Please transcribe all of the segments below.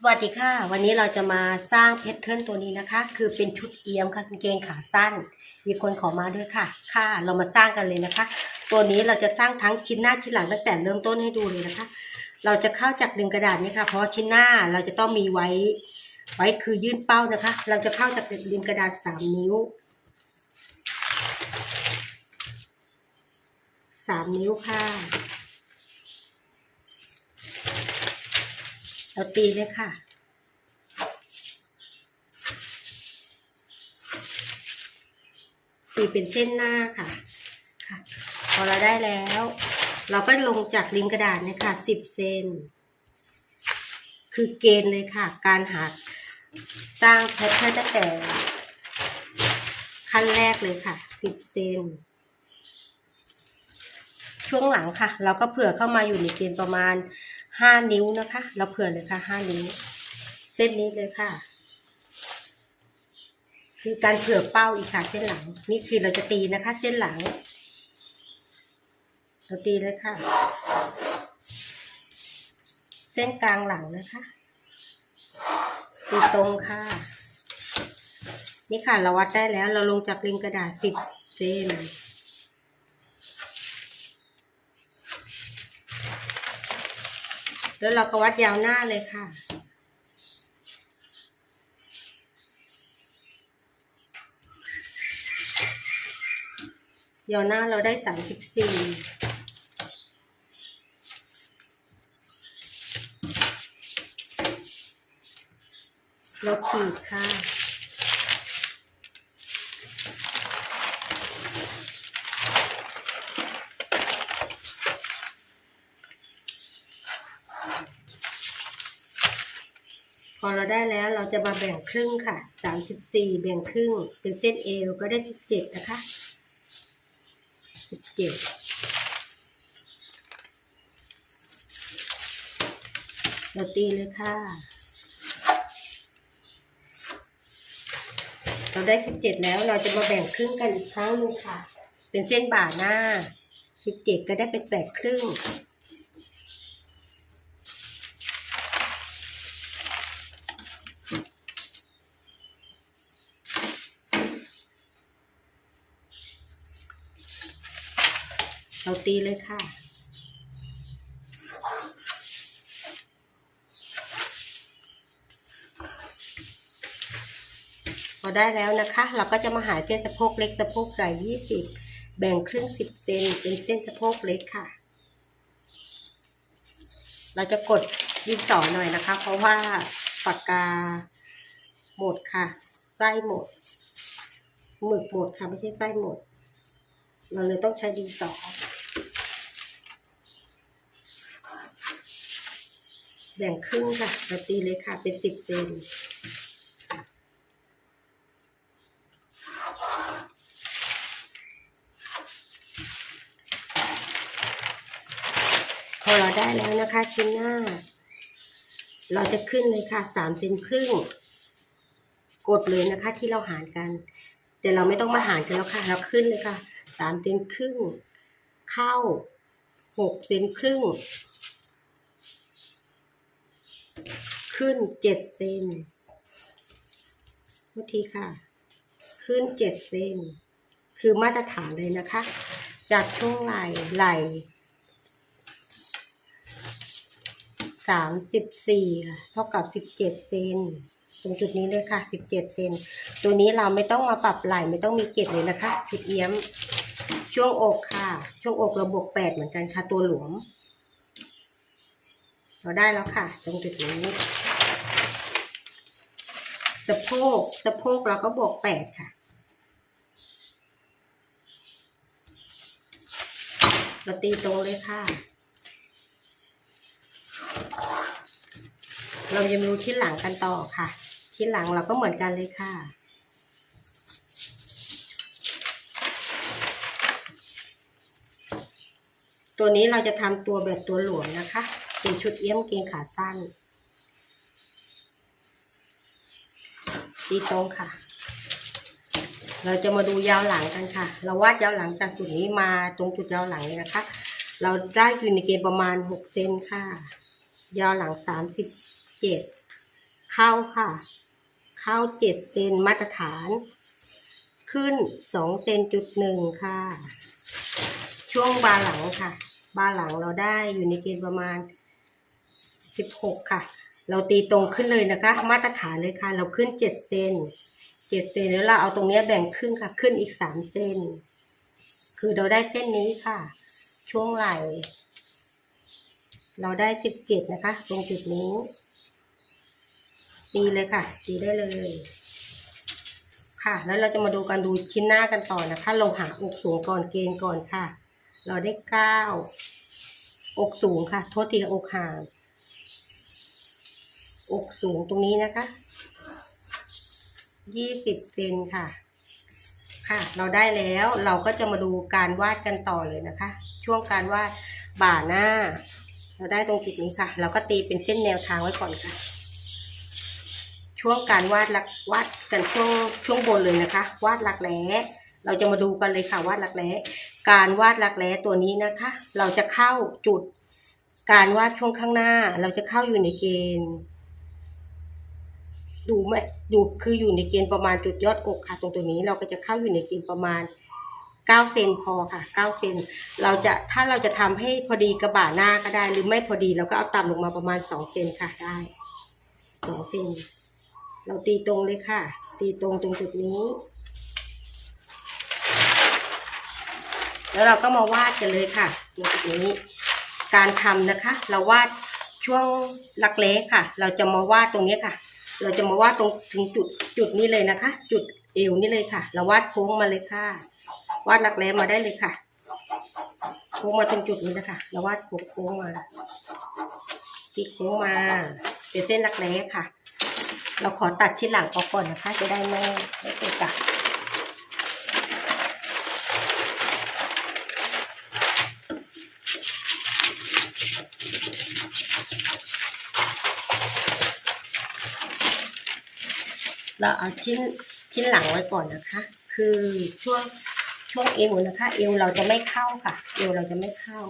สวัสดีค่ะ วันนี้เราจะมาสร้างแพทเทิร์นตัวนี้นะคะ คือเป็นชุดเอียมค่ะกางเกงขาสั้น มีคนขอมาด้วยค่ะ ค่ะเรามาสร้างกันเลยนะคะ ตัวนี้เราจะสร้างทั้งชิ้นหน้าชิ้นหลังตั้งแต่เริ่มต้นให้ดูเลยนะคะ เราจะเข้าจากดึงกระดาษนี่ค่ะ เพราะชิ้นหน้าเราจะต้องมีไว้ ไว้คือยื่นเป้านะคะ เราจะเข้าจากดึงกระดาษสามนิ้วสามนิ้วค่ะ เราตีเลยค่ะ ตีเป็นเส้นหน้าค่ะค่ะพอเราได้แล้ว เราก็ลงจากริมกระดาษเนี่ยค่ะสิบเซนคือเกณฑ์เลยค่ะ การหาสร้างแพทเทิร์นตั้งแต่ขั้นแรกเลยค่ะสิบเซนช่วงหลังค่ะ เราก็เผื่อเข้ามาอยู่ในเกณฑ์ประมาณ ห้านิ้วนะคะ เราเผื่อเลยค่ะห้านิ้ว เส้นนี้เลยค่ะ คือการเผื่อเป้าอีกค่ะ เส้นหลัง นี่คือเราจะตีนะคะ เส้นหลัง เราตีเลยค่ะ เส้นกลางหลังนะคะ ตีตรงค่ะ นี่ค่ะเราวัดได้แล้ว เราลงจากริมกระดาษสิบเส้น แล้วเราก็วัดยาวหน้าเลยค่ะ ยาวหน้าเราได้สามสิบสี่เราขีดค่ะ พอเรา ได้แล้วเราจะมาแบ่งครึ่งค่ะสามสิบสี่แบ่งครึ่ง เป็นเส้นเอวก็ได้สิบเจ็ดนะคะสิบเจ็ดเราตีเลยค่ะ เราได้สิบเจ็ดแล้วเราจะมาแบ่งครึ่งกันอีกครั้งหนึงค่ะ เป็นเส้นบ่าหน้าสิบเจ็ดก็ได้เป็นแปดครึ่ง ตีเลยค่ะ พอได้แล้วนะคะ เราก็จะมาหาเส้นสะโพกเล็กสะโพกใหญ่ยี่สิบแบ่งครึ่งสิบเซนเป็นเส้นสะโพกเล็กค่ะ เราจะกดดินสอหน่อยนะคะ เพราะว่าปากกาหมดค่ะไส้หมดหมึกหมดค่ะไม่ใช่ไส้หมด เราเลยต้องใช้ดินสอ แบ่งครึ่งค่ะเราตีเลยค่ะ เป็นสิบเซนพอเราได้แล้วนะคะชิ้นหน้า เราจะขึ้นเลยค่ะสามเซนครึ่ง กดเลยนะคะที่เราหารกัน แต่เราไม่ต้องมาหารกันแล้วค่ะเราขึ้นเลยค่ะสามเซนครึ่ง เข้าหกเซนครึ่ง ขึ้นเจ็ดเซนทุกทีค่ะ ขึ้นเจ็ดเซนคือมาตรฐานเลยนะคะ จากช่วงไหล่ไหล่สามสิบสี่ค่ะเท่ากับสิบเจ็ดเซนตรงจุดนี้เลยค่ะสิบเจ็ดเซนตัวนี้เราไม่ต้องมาปรับไหล่ไม่ต้องมีเกล็ดเลยนะคะสิบเอี้ยม ช่วงอกค่ะ ช่วงอกเราบวกแปดเหมือนกันค่ะตัวหลวม เราได้แล้วค่ะ ตรงจุดนี้ สะโพกสะโพกเราก็บวกแปดค่ะ เราตีตรงเลยค่ะ เราจะมาดูที่หลังกันต่อค่ะ ที่หลังเราก็เหมือนกันเลยค่ะตัวนี้เราจะทำตัวแบบตัวหลวมนะคะเป็นชุดเอี้ยมเกงขาสั้น ตีตรงค่ะ เราจะมาดูยาวหลังกันค่ะ เราวาดยาวหลังจากจุดนี้มาตรงจุดยาวหลังเลยนะคะ เราได้อยู่ในเกณฑ์ประมาณหกเซนค่ะ ยาวหลังสามสิบเจ็ดเข้าค่ะ เข้าเจ็ดเซนมาตรฐาน ขึ้นสองเซนจุดหนึ่งค่ะ ช่วงบาหลังค่ะ บาหลังเราได้อยู่ในเกณฑ์ประมาณสิบหกค่ะ เราตีตรงขึ้นเลยนะคะมาตรฐานเลยค่ะ เราขึ้นเจ็ดเซนเจ็ดเซนแล้วเราเอาตรงนี้แบ่งครึ่งค่ะ ขึ้นอีกสามเซนคือเราได้เส้นนี้ค่ะ ช่วงไหล่เราได้สิบเจ็ดนะคะ ตรงจุดนี้ ตีเลยค่ะ ตีได้เลย ค่ะ แล้วเราจะมาดูกันดูชิ้นหน้ากันต่อนะคะเราหาอกสูงก่อนเกณฑ์ก่อนค่ะ เราได้เก้าอกสูงค่ะ โทษทีอกห่าง อกสูงตรงนี้นะคะยี่สิบเซนค่ะ ค่ะ เราได้แล้วเราก็จะมาดูการวาดกันต่อเลยนะคะ ช่วงการวาดบ่าหน้า เราได้ตรงจุดนี้ค่ะ เราก็ตีเป็นเส้นแนวทางไว้ก่อนค่ะ ช่วงการวาดลักวาดกันช่วงช่วงบนเลยนะคะ วาดหลักแร้เราจะมาดูกันเลยค่ะวาดหลักแร้การวาดหลักแร้ตัวนี้นะคะ เราจะเข้าจุด การวาดช่วงข้างหน้า เราจะเข้าอยู่ในเกณฑ์ ดูไหมดูคืออยู่ในเกณฑ์ประมาณจุดยอดอกค่ะ ตรงตัวนี้เราก็จะเข้าอยู่ในเกณฑ์ประมาณเก้าเซนพอค่ะเก้าเซนเราจะถ้าเราจะทำให้พอดีกระบ่าหน้าก็ได้ หรือไม่พอดีเราก็เอาต่ำลงมาประมาณสองเซนค่ะได้สองเซนเราตีตรงเลยค่ะ ตีตรงตรงจุดนี้ แล้วเราก็มาวาดกันเลยค่ะตรงจุดนี้ การทำนะคะ เราวาดช่วงลักเล็กค่ะ เราจะมาวาดตรงนี้ค่ะ เราจะมาวาดตรงถึงจุดจุดนี้เลยนะคะ จุดเอวนี่เลยค่ะ เราวาดโค้งมาเลยค่ะ วาดหลักแร้มาได้เลยค่ะ โค้งมาตรงจุดนี้นะคะเราวาดโค้งมาตีโค้งมาเป็นเส้นหลักแร้ค่ะ เราขอตัดชิ้นหลังออกก่อนนะคะ จะได้ไม่ไม่ติดกะ เราเอาชิ้นชิ้นหลังไว้ก่อนนะคะ คือช่วงช่วงเอวนะคะ เอวเราจะไม่เข้าค่ะ เอวเราจะไม่เข้า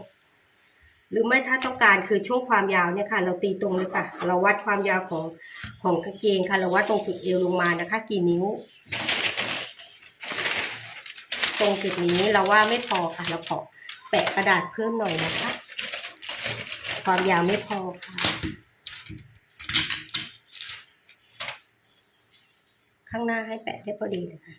หรือไม่ถ้าต้องการคือช่วงความยาวเนี่ยค่ะ เราตีตรงเลยค่ะ เราวัดความยาวของของกางเกงค่ะเราวัดตรงจุดเอวลงมานะคะ กี่นิ้ว ตรงจุดนี้เราว่าไม่พอค่ะ เราขอแปะกระดาษเพิ่มหน่อยนะคะ ความยาวไม่พอค่ะ ข้างหน้าให้แปะได้พอดีเลยค่ะ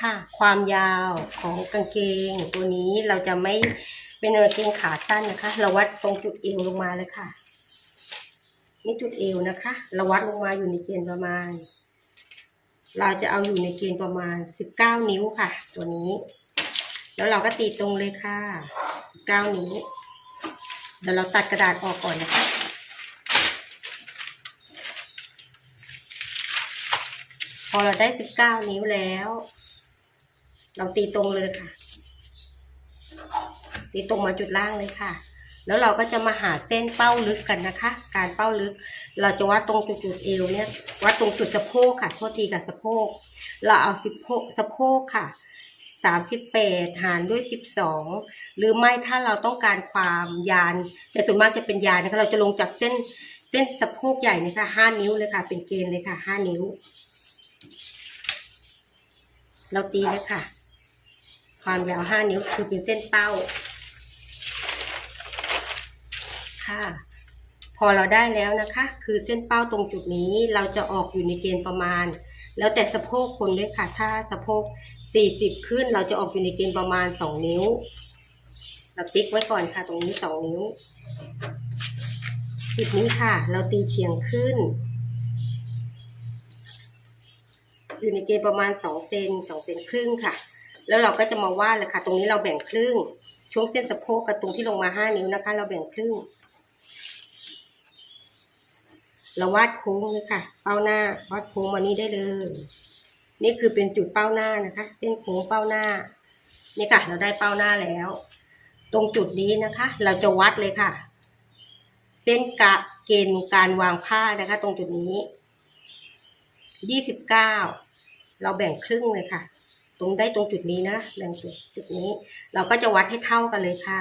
ค่ะความยาวของกางเกงตัวนี้เราจะไม่เป็นกางเกงขาสั้นนะคะ เราวัดตรงจุดเอวลงมาเลยค่ะ นี่จุดเอวนะคะ เราวัดลงมาอยู่ในเกณฑ์ประมาณ เราจะเอาอยู่ในเกณฑ์ประมาณสิบเก้านิ้วค่ะ ตัวนี้ แล้วเราก็ตีตรงเลยค่ะเก้านิ้วเดี๋ยวเราตัดกระดาษออกก่อนนะคะพอเราได้สิบเก้านิ้วแล้ว เราตีตรงเลยค่ะ ตีตรงมาจุดล่างเลยค่ะ แล้วเราก็จะมาหาเส้นเป้าลึกกันนะคะ การเป้าลึก เราจะวัดตรงจุดจุดเอวเนี่ย วัดตรงจุดสะโพกค่ะโทษทีกับสะโพก เราเอาสิบโพกสะโพกค่ะ สามสิบแปดหารด้วยสิบสองหรือไม่ถ้าเราต้องการความยาน แต่ส่วนมากจะเป็นยานนะคะเราจะลงจากเส้นเส้นสะโพกใหญ่นะคะห้านิ้วเลยค่ะ เป็นเกณฑ์เลยค่ะห้านิ้ว เราตีเลยค่ะ ความยาวห้านิ้วคือเป็นเส้นเป้า ค่ะ พอเราได้แล้วนะคะ คือเส้นเป้าตรงจุดนี้เราจะออกอยู่ในเกณฑ์ประมาณแล้วแต่สะโพกคนด้วยค่ะ ถ้าสะโพก สี่สิบขึ้นเราจะออกอยู่ในเกณฑ์ประมาณสองนิ้ว เราติ๊กไว้ก่อนค่ะ ตรงนี้สองนิ้วจุดนี้ค่ะ เราตีเฉียงขึ้น อยู่ในเกณฑ์ประมาณสองเซนสองเซนครึ่งค่ะ แล้วเราก็จะมาวาดเลยค่ะ ตรงนี้เราแบ่งครึ่ง ช่วงเส้นสะโพกกับตรงที่ลงมาห้านิ้วนะคะ เราแบ่งครึ่ง เราวาดโค้งเลยค่ะเป้าหน้าวาดโค้งมานี้ได้เลย นี่คือเป็นจุดเป้าหน้านะคะเส้นโค้งเป้าหน้านี่ค่ะ เราได้เป้าหน้าแล้ว ตรงจุดนี้นะคะ เราจะวัดเลยค่ะ เส้นกะเกณฑ์การวางผ้านะคะ ตรงจุดนี้ยี่สิบเก้าเราแบ่งครึ่งเลยค่ะ ตรงได้ตรงจุดนี้นะแบ่งจุดจุดนี้ เราก็จะวัดให้เท่ากันเลยค่ะ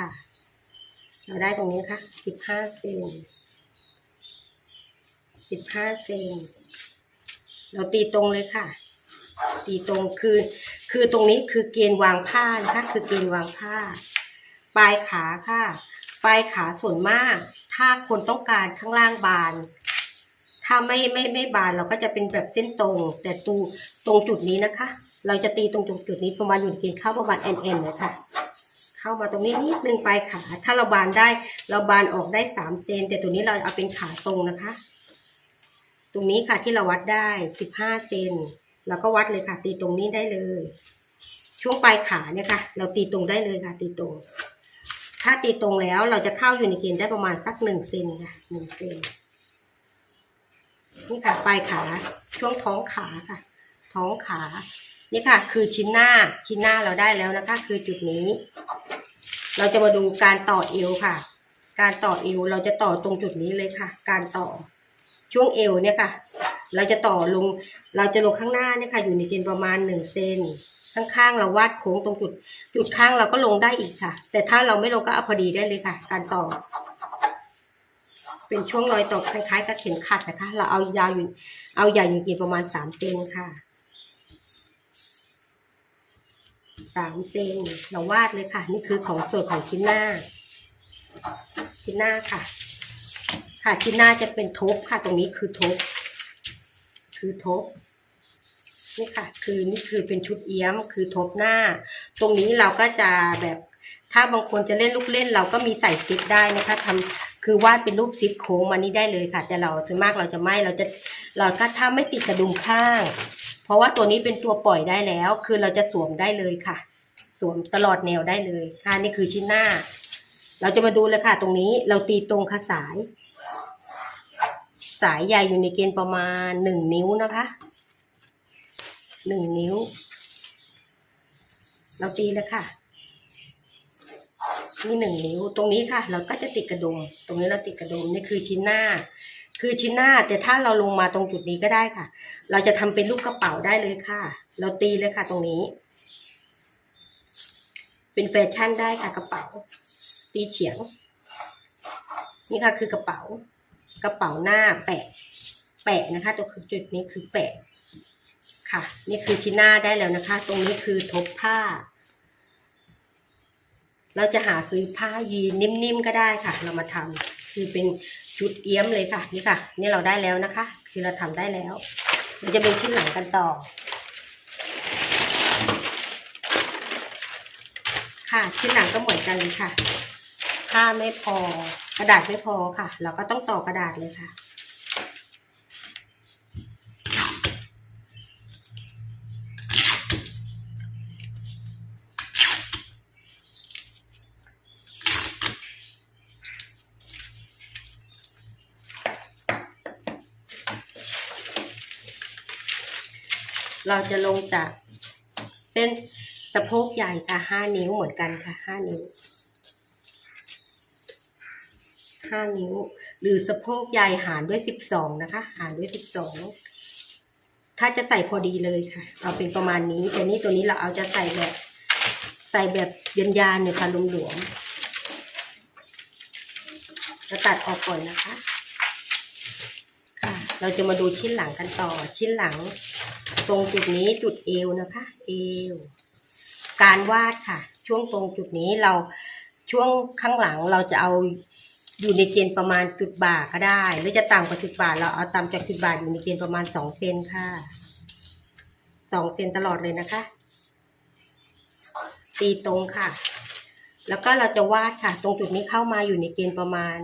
เราได้ตรงนี้ค่ะสิบห้าเซนสิบห้าเซนเราตีตรงเลยค่ะ ตีตรงคือ คือตรงนี้คือเกณฑ์วางผ้านะคะคือเกณฑ์วางผ้า ปลายขาค่ะ ปลายขาส่วนมาก ถ้าคนต้องการข้างล่างบาน ถ้าไม่ไม่ไม่บานเราก็จะเป็นแบบเส้นตรง แต่ตูตรงจุดนี้นะคะ เราจะตีตรงจุดนี้ประมาณอยู่เกินเข้าประมาณแอนแอนเลยค่ะเข้ามาตรงนี้นิดนึงปลายขา ถ้าเราบานได้ เราบานออกได้สามเซนแต่ตัวนี้เราเอาเป็นขาตรงนะคะ ตรงนี้ค่ะที่เราวัดได้สิบห้าเซน เราก็วัดเลยค่ะ ตีตรงนี้ได้เลย ช่วงปลายขาเนี่ยค่ะ เราตีตรงได้เลยค่ะ ตีตรง ถ้าตีตรงแล้วเราจะเข้าอยู่ในเกณฑ์ได้ประมาณสักหนึ่งเซนค่ะหนึ่งเซนนี่ค่ะปลายขาช่วงท้องขาค่ะ ท้องขานี่ค่ะ คือชิ้นหน้าชิ้นหน้าเราได้แล้วนะคะ คือจุดนี้ เราจะมาดูการต่อเอวค่ะ การต่อเอวเราจะต่อตรงจุดนี้เลยค่ะ การต่อช่วงเอวเนี่ยค่ะ เราจะต่อลง เราจะลงข้างหน้าเนี่ยค่ะ อยู่ในเกณฑ์ประมาณหนึ่งเซนข้างๆเราวาดโค้งตรงจุด จุดข้างเราก็ลงได้อีกค่ะ แต่ถ้าเราไม่ลงก็เอาพอดีได้เลยค่ะ การต่อ เป็นช่วงรอยต่อคล้ายๆกับเข็มขัดนะคะ เราเอายาวอยู่ เอาใหญ่อยู่กี่ประมาณสามเซนค่ะสามเซนเราวาดเลยค่ะ นี่คือของส่วนของชิ้นหน้า ชิ้นหน้าค่ะ ค่ะชิ้นหน้าจะเป็นทบค่ะ ตรงนี้คือทบ คือทบ นี่ค่ะ คือนี่คือเป็นชุดเอี้ยมคือทบหน้า ตรงนี้เราก็จะแบบถ้าบางคนจะเล่นลูกเล่นเราก็มีใส่ซิปได้นะคะทำคือวาดเป็นรูปซิปโค้งมานี่ได้เลยค่ะ แต่เราส่วนมากเราจะไม่เราจะเราก็ถ้าไม่ติดกระดุมข้าง เพราะว่าตัวนี้เป็นตัวปล่อยได้แล้ว คือเราจะสวมได้เลยค่ะ สวมตลอดแนวได้เลยค่ะนี่คือชิ้นหน้า เราจะมาดูเลยค่ะ ตรงนี้เราตีตรงค่ะสาย สายใหญ่อยู่ในเกณฑ์ประมาณหนึ่งนิ้วนะคะ หนึ่งนิ้ว เราตีเลยค่ะ นี่หนึ่งนิ้ว ตรงนี้ค่ะ เราก็จะติดกระดุม ตรงนี้เราติดกระดุมนี่คือชิ้นหน้า คือชิ้นหน้า แต่ถ้าเราลงมาตรงจุดนี้ก็ได้ค่ะ เราจะทำเป็นลูกกระเป๋าได้เลยค่ะ เราตีเลยค่ะ ตรงนี้ เป็นแฟชั่นได้ค่ะกระเป๋า ตีเฉียง นี่ค่ะคือกระเป๋า กระเป๋าหน้าแปะ แปะนะคะ ตัวคือจุดนี้คือแปะ ค่ะ นี่คือชิ้นหน้าได้แล้วนะคะ ตรงนี้คือทบผ้า เราจะหาซื้อผ้ายีนนิ่มๆก็ได้ค่ะ เรามาทำคือเป็นชุดเอี้ยมเลยค่ะ นี่ค่ะ นี่เราได้แล้วนะคะ คือเราทำได้แล้วเราจะเป็นชิ้นหลังกันต่อ ค่ะชิ้นหลังก็เหมือนกันเลยค่ะผ้าไม่พอกระดาษไม่พอค่ะ เราก็ต้องต่อกระดาษเลยค่ะ เราจะลงจากเส้นสะโพกใหญ่ค่ะห้านิ้วเหมือนกันค่ะห้านิ้วห้านิ้ว หรือสะโพกใหญ่หารด้วยสิบสองนะคะ หารด้วยสิบสองถ้าจะใส่พอดีเลยค่ะ เอาเป็นประมาณนี้ แต่นี่ตัวนี้เราเอาจะใส่แบบ ใส่แบบยันยานเนี่ยค่ะหลวมๆจะตัดออกก่อนนะคะ ค่ะ เราจะมาดูชิ้นหลังกันต่อชิ้นหลัง ตรงจุดนี้จุดเอวนะคะ เอว การวาดค่ะ ช่วงตรงจุดนี้เราช่วงข้างหลังเราจะเอาอยู่ในเกณฑ์ประมาณจุดบ่าก็ได้ หรือจะต่ำกว่าจุดบ่าเราเอาต่ำจากจุดบ่าอยู่ในเกณฑ์ประมาณสองเซนค่ะสองเซนตลอดเลยนะคะ ตีตรงค่ะ แล้วก็เราจะวาดค่ะ ตรงจุดนี้เข้ามาอยู่ในเกณฑ์ประมาณ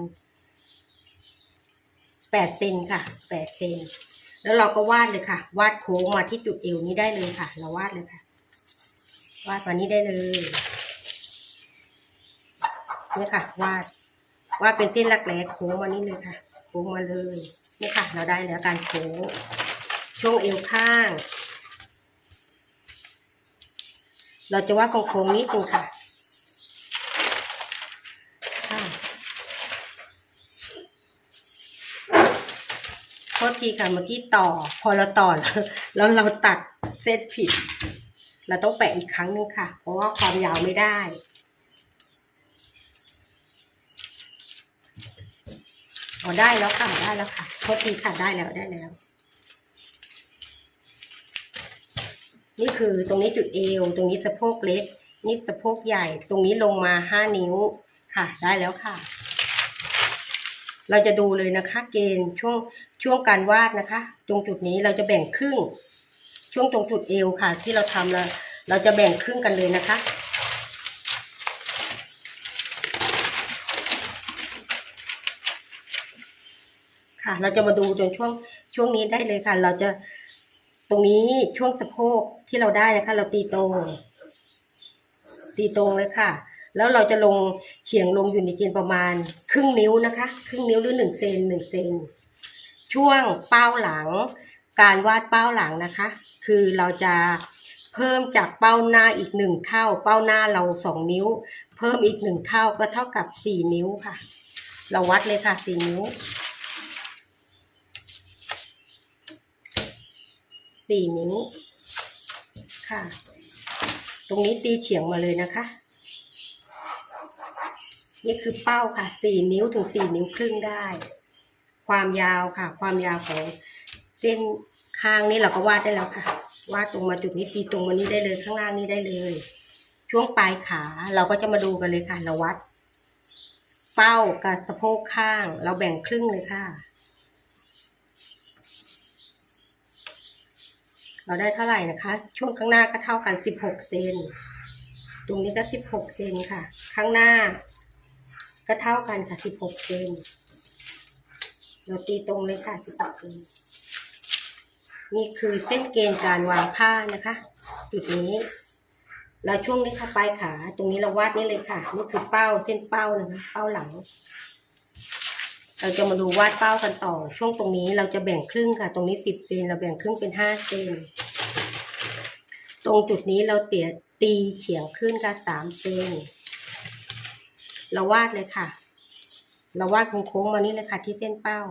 แปดเซนค่ะแปดเซน แล้วเราก็วาดเลยค่ะ วาดโค้งมาที่จุดเอวนี้ได้เลยค่ะ เราวาดเลยค่ะ วาดมานี้ได้เลยนี่ค่ะ วาด วาดเป็นเส้นรักแร้โค้งมานี่เลยค่ะ โค้งมาเลยนี่ค่ะ เราได้แล้วการโค้งช่วงเอวข้าง เราจะวาดโค้งนิดนึงค่ะ ค่ะ ท ษทีค่ะเมื่อกี้ต่อ พอเราต่อแล้วแล้วเราตัดเส้นผิด เราต้องแปะอีกครั้งหนึงค่ะ เพราะว่าความยาวไม่ได้อ๋อได้แล้วค่ะได้แล้วค่ะโทษทีค่ะได้แล้วได้แล้ว นี่คือตรงนี้จุดเอว ตรงนี้สะโพกเล็ก นี่สะโพกใหญ่ ตรงนี้ลงมาห้านิ้วค่ะ ได้แล้วค่ะ เราจะดูเลยนะคะ เกณฑ์ช่วงช่วงการวาดนะคะ ตรงจุดนี้เราจะแบ่งครึ่ง ช่วงตรงจุดเอวค่ะ ที่เราทำแล้วเราจะแบ่งครึ่งกันเลยนะคะค่ะ เราจะมาดูจนช่วงช่วงนี้ได้เลยค่ะ เราจะตรงนี้ช่วงสะโพกที่เราได้นะคะ เราตีตรง ตีตรงเลยค่ะ แล้วเราจะลงเฉียงลงอยู่ในเกณฑ์ประมาณครึ่งนิ้วนะคะ ครึ่งนิ้วหรือหนึ่งเซนหนึ่งเซนช่วงเป้าหลัง การวาดเป้าหลังนะคะ คือเราจะเพิ่มจากเป้าหน้าอีกหนึ่งเท่า เป้าหน้าเราสองนิ้ว เพิ่มอีกหนึ่งเท่าก็เท่ากับสี่นิ้วค่ะ เราวัดเลยค่ะสี่นิ้วสี่นิ้วค่ะ ตรงนี้ตีเฉียงมาเลยนะคะ นี่คือเป้าค่ะสี่นิ้วถึงสี่นิ้วครึ่งได้ ความยาวค่ะ ความยาวของเส้นข้างนี่เราก็วาดได้แล้วค่ะ วาดตรงมาจุดนี้ตีตรงมานี้ได้เลยข้างล่างนี้ได้เลย ช่วงปลายขาเราก็จะมาดูกันเลยค่ะเราวัด เป้ากับสะโพกข้าง เราแบ่งครึ่งเลยค่ะ เราได้เท่าไหร่นะคะ ช่วงข้างหน้าก็เท่ากันสิบหกเซนตรงนี้ก็สิบหกเซนค่ะ ข้างหน้า ก็เท่ากันค่ะสิบหกเซนเราตีตรงเลยค่ะสิบหกเซนนี่คือเส้นเกณฑ์การวางผ้านะคะจุดนี้ เราช่วงนี้ค่ะปลายขา ตรงนี้เราวาดนี่เลยค่ะนี่คือเป้าเส้นเป้านะคะเป้าหลัง เราจะมาดูวาดเป้ากันต่อ ช่วงตรงนี้เราจะแบ่งครึ่งค่ะ ตรงนี้สิบเซนเราแบ่งครึ่งเป็นห้าเซนตรงจุดนี้เราเตียตีเฉียงขึ้นค่ะสามเซน เราวาดเลยค่ะ เราวาดโค้งๆมานี่เลยค่ะ ที่เส้นเป้า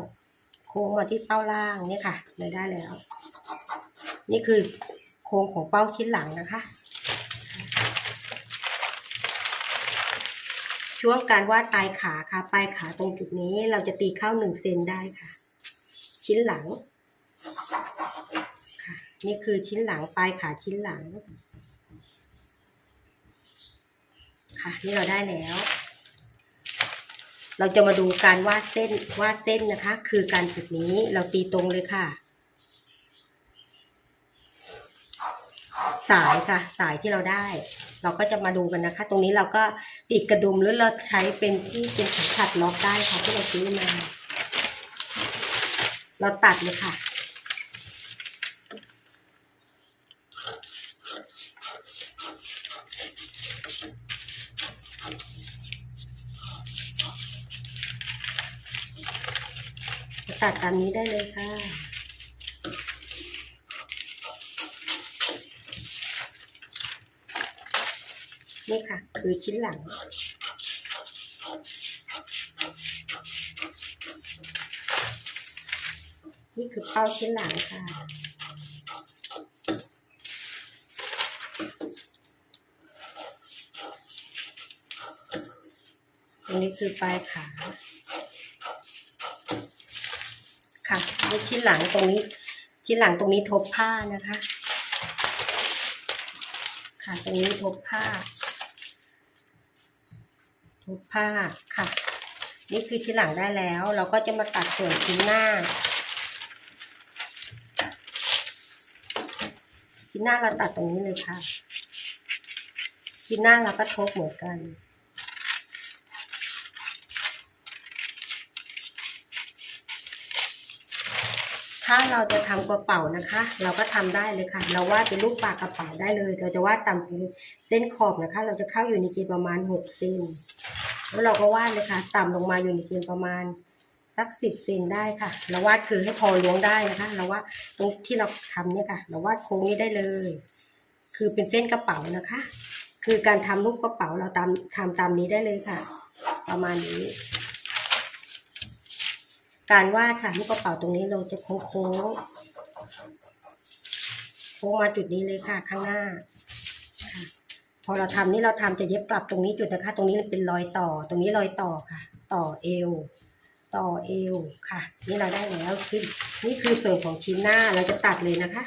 โค้งมาที่เป้าล่างนี่ค่ะเลยได้แล้ว นี่คือโค้งของเป้าชิ้นหลังนะคะ ช่วงการวาดปลายขาค่ะ ปลายขาตรงจุดนี้เราจะตีเข้าหนึ่งเซนได้ค่ะ ชิ้นหลังค่ะ นี่คือชิ้นหลังปลายขาชิ้นหลังค่ะนี่เราได้แล้ว เราจะมาดูการวาดเส้นวาดเส้นนะคะ คือการจุดนี้เราตีตรงเลยค่ะ สายค่ะ สายที่เราได้ เราก็จะมาดูกันนะคะ ตรงนี้เราก็ติดกระดุมหรือเราใช้เป็นที่เป็นขัดล็อกได้ค่ะที่เราซื้อมา เราตัดเลยค่ะ ตัดตามนี้ได้เลยค่ะ นี่ค่ะ คือชิ้นหลัง นี่คือเป้าชิ้นหลังค่ะตรงนี้คือปลายขา ค่ะนี่ชิ้นหลังตรงนี้ชิ้นหลังตรงนี้ทบผ้านะคะ ค่ะตรงนี้ทบผ้า ทบผ้าค่ะ นี่คือชิ้นหลังได้แล้ว เราก็จะมาตัดส่วนชิ้นหน้าชิ้นหน้าเราตัดตรงนี้เลยค่ะชิ้นหน้าเราก็ทบเหมือนกัน ถ้าเราจะทำกระเป๋านะคะ เราก็ทำได้เลยค่ะ เราวาดเป็นรูปปากกระเป๋าได้เลย เราจะวาดตามเส้นขอบนะคะ เราจะเข้าอยู่ในเกณฑ์ประมาณหกเซนแล้วเราก็วาดเลยค่ะ ต่ำลงมาอยู่ในเกณฑ์ประมาณสักสิบเซนได้ค่ะ เราวาดคือให้พอล้วงได้นะคะ เราวาดตรงที่เราทำเนี่ยค่ะ เราวาดโค้งนี้ได้เลย คือเป็นเส้นกระเป๋านะคะ คือการทำรูปกระเป๋าเราตามทำตามนี้ได้เลยค่ะ ประมาณนี้ การวาดค่ะลูกกระเป๋าตรงนี้เราจะโค้งโค้งโค้งมาจุดนี้เลยค่ะ ข้างหน้า พอเราทำนี่เราทำจะเย็บกลับตรงนี้จุดนะคะ ตรงนี้เป็นรอยต่อ ตรงนี้รอยต่อค่ะ ต่อเอว ต่อเอวค่ะ นี่เราได้แล้วคือนี่คือส่วนของชิ้นหน้าเราจะตัดเลยนะคะ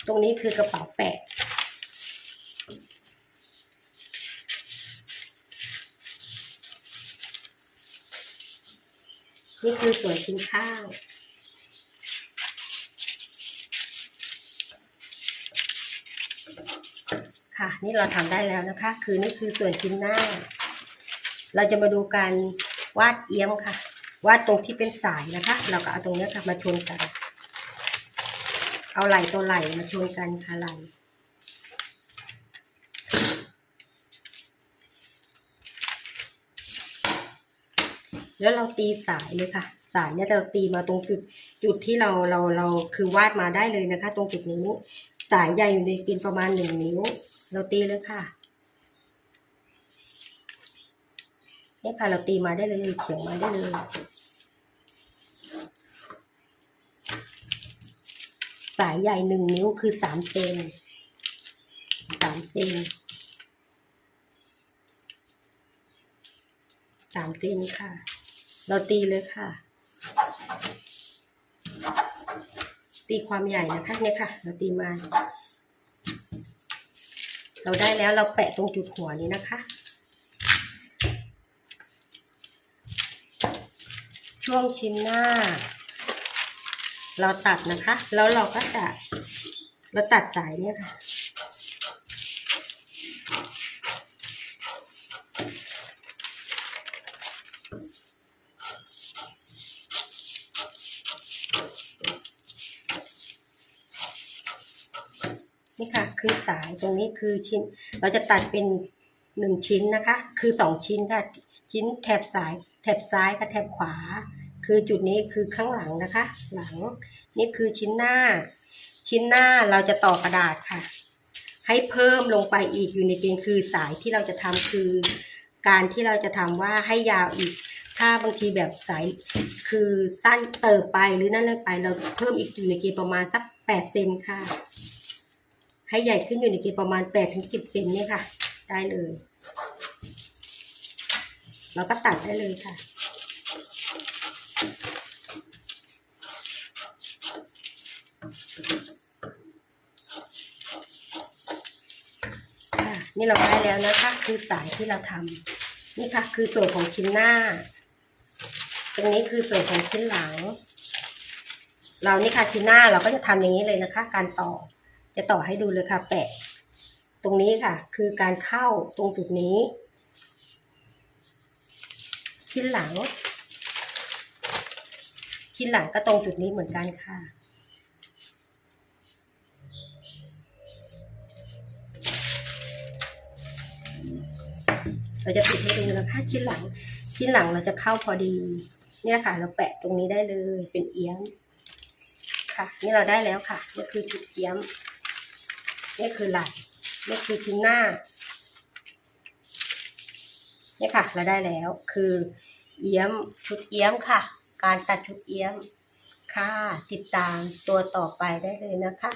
ต รงนี้คือกระเป๋าแปะนี่คือส่วนกินข้าวค่ะ นี่เราทำได้แล้วนะคะ คือนี่คือส่วนชิ้นหน้า เราจะมาดูการวาดเอี้ยมค่ะ วาดตรงที่เป็นสายนะคะ เราก็เอาตรงนี้ค่ะมาชนกัน เอาไหล่ตัวไหล่มาชนกันค่ะไหล่แล้วเราตีสายเลยค่ะ สายเนี่ยเราตีมาตรงจุดจุดที่เราเราเราคือวาดมาได้เลยนะคะ ตรงจุดนี้ สายใหญ่อยู่ในกินประมาณหนึ่งนิ้ว เราตีเลยค่ะเนี่ยค่ะเราตีมาได้เลยเขียงมาได้เลย สายใหญ่หนึ่งนิ้วคือสามเซนสามเซนสามเซนค่ะ เราตีเลยค่ะ ตีความใหญ่นะคะเนี่ยค่ะ เราตีมา เราได้แล้วเราแปะตรงจุดหัวนี้นะคะ ช่วงชิ้นหน้า เราตัดนะคะ แล้วเราก็จะเราตัดสายเนี่ยค่ะ นี่ค่ะ คือสายตรงนี้คือชิ้น เราจะตัดเป็นหนึ่งชิ้นนะคะ คือสองชิ้นค่ะ ชิ้นแถบสาย แถบซ้ายกับแถบขวา คือจุดนี้คือข้างหลังนะคะ หลังนี่คือชิ้นหน้า ชิ้นหน้าเราจะต่อกระดาษค่ะ ให้เพิ่มลงไปอีกอยู่ในเกณฑ์คือสายที่เราจะทำคือ การที่เราจะทำว่าให้ยาวอีก ถ้าบางทีแบบสายคือสั้นเติบไปหรือนั่นเลยไป เราเพิ่มอีกอยู่ในเกณฑ์ประมาณสักแปดเซนค่ะ ให้ใหญ่ขึ้นอยู่ในเกณฑ์ประมาณแปดถึงสิบเซนเนี่ยค่ะ ได้เลยเราก็ตัดได้เลยค่ะ ค่ะ นี่เราได้แล้วนะคะ คือสายที่เราทำนี่ค่ะ คือส่วนของชิ้นหน้า ตรงนี้คือส่วนของชิ้นหลัง เรานี่ค่ะชิ้นหน้าเราก็จะทำอย่างนี้เลยนะคะ การต่อจะต่อให้ดูเลยค่ะ แปะ ตรงนี้ค่ะ คือการเข้าตรงจุดนี้ ชิ้นหลัง ชิ้นหลังก็ตรงจุดนี้เหมือนกันค่ะ เราจะติดให้ดูนะคะชิ้นหลัง ชิ้นหลังเราจะเข้าพอดี เนี่ยค่ะ เราแปะตรงนี้ได้เลยเป็นเอี้ยมค่ะ นี่เราได้แล้วค่ะนี่คือจุดเอี้ยมนี่คือหล่นี่คือชิ้นหน้าเนี่ยค่ะ เราได้แล้ว คือเอี้ยมชุดเอี้ยมค่ะ การตัดชุดเอี้ยมค่ะ ติดตามตัวต่อไปได้เลยนะคะ